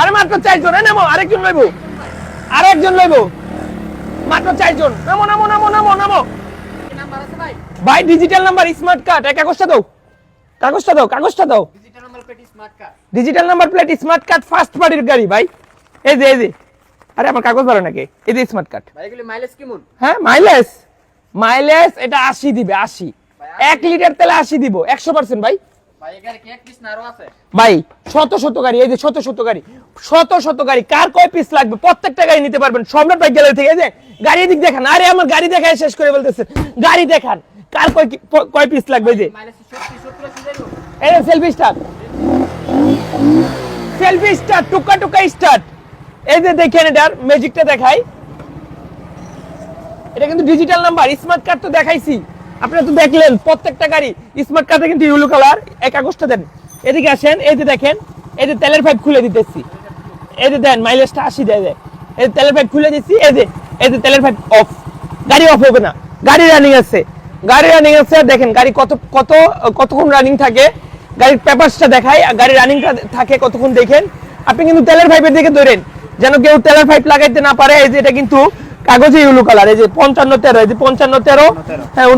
আরে মাত্র চারজন এ নেমো আরেকজন লইবো। আরেকজন লইবো। মাত্র চারজন। নামো নামো নামো নামো নামো। ভাই ডিজিটাল নাম্বার স্মার্ট কার্ড এক কাগজটা দাও। কাগজটা দাও কাগজটা দাও। Digital number plate smart card first পার্টির গাড়ি ভাই। এই যে এই যে। আরে আমার কাগজ ধরে নাকি? এই যে স্মার্ট কার্ড ভাই এগুলি মাইলেজ কেমন? হ্যাঁ মাইলেজ মাইলেজ এটা আশি দিবে আশি। এক লিটার তেলে আশি দিব। একশো পার্সেন্ট ভাই। ভাই ভাই শত শত গাড়ি এই যে শত শত গাড়ি শত শত গাড়ি কার কয় পিস লাগবে? প্রত্যেকটা গাড়ি নিতে পারবেন। সম্রাট বাইক গ্যালারি থেকে এই যে গাড়ি দিক দেখান। আরে আমার গাড়ি দেখায় শেষ করে বলতেছে। গাড়ি দেখান। কার কয় কয় পিস লাগবে যে? মাইলেজ 70 70 আছে যাইবো এই সেলফি স্টার্ট সেলফি স্টার্ট টুকা টুকা স্টার্ট এই যে দেখেন এটার ম্যাজিকটা দেখাই। এটা কিন্তু ডিজিটাল নাম্বার স্মার্ট কার্ড তো দেখাইছি। আপনারা তো দেখলেন, প্রত্যেকটা গাড়ি স্মার্ট কার্ডে কিন্তু ইউলো কালার এক কাগজটা দেন। এদিকে আসেন, এই যে দেখেন, এই যে তেলের পাইপ খুলে দিতেছি। এই যে দেন মাইলেজটা আশি দেয় দেয় এই যে তেলের পাইপ খুলে দিচ্ছি, এই যে এই যে তেলের পাইপ অফ গাড়ি অফ হবে না। গাড়ি রানিং আছে। গাড়ি রানিং আছে, দেখেন, গাড়ি কত কত, কতক্ষণ রানিং থাকে। গাড়ির পেপারসটা দেখাই, আর গাড়ির রানিংটা থাকে কতক্ষণ দেখেন। আপনি কিন্তু তেলের পাইপের দিকে ধরেন যেন কেউ তেলের পাইপ লাগাইতে না পারে, এই যে এটা কিন্তু কাগজে ইউলো কালার এই যে পঞ্চান্ন তেরো, এই যে পঞ্চান্ন তেরো হ্যাঁ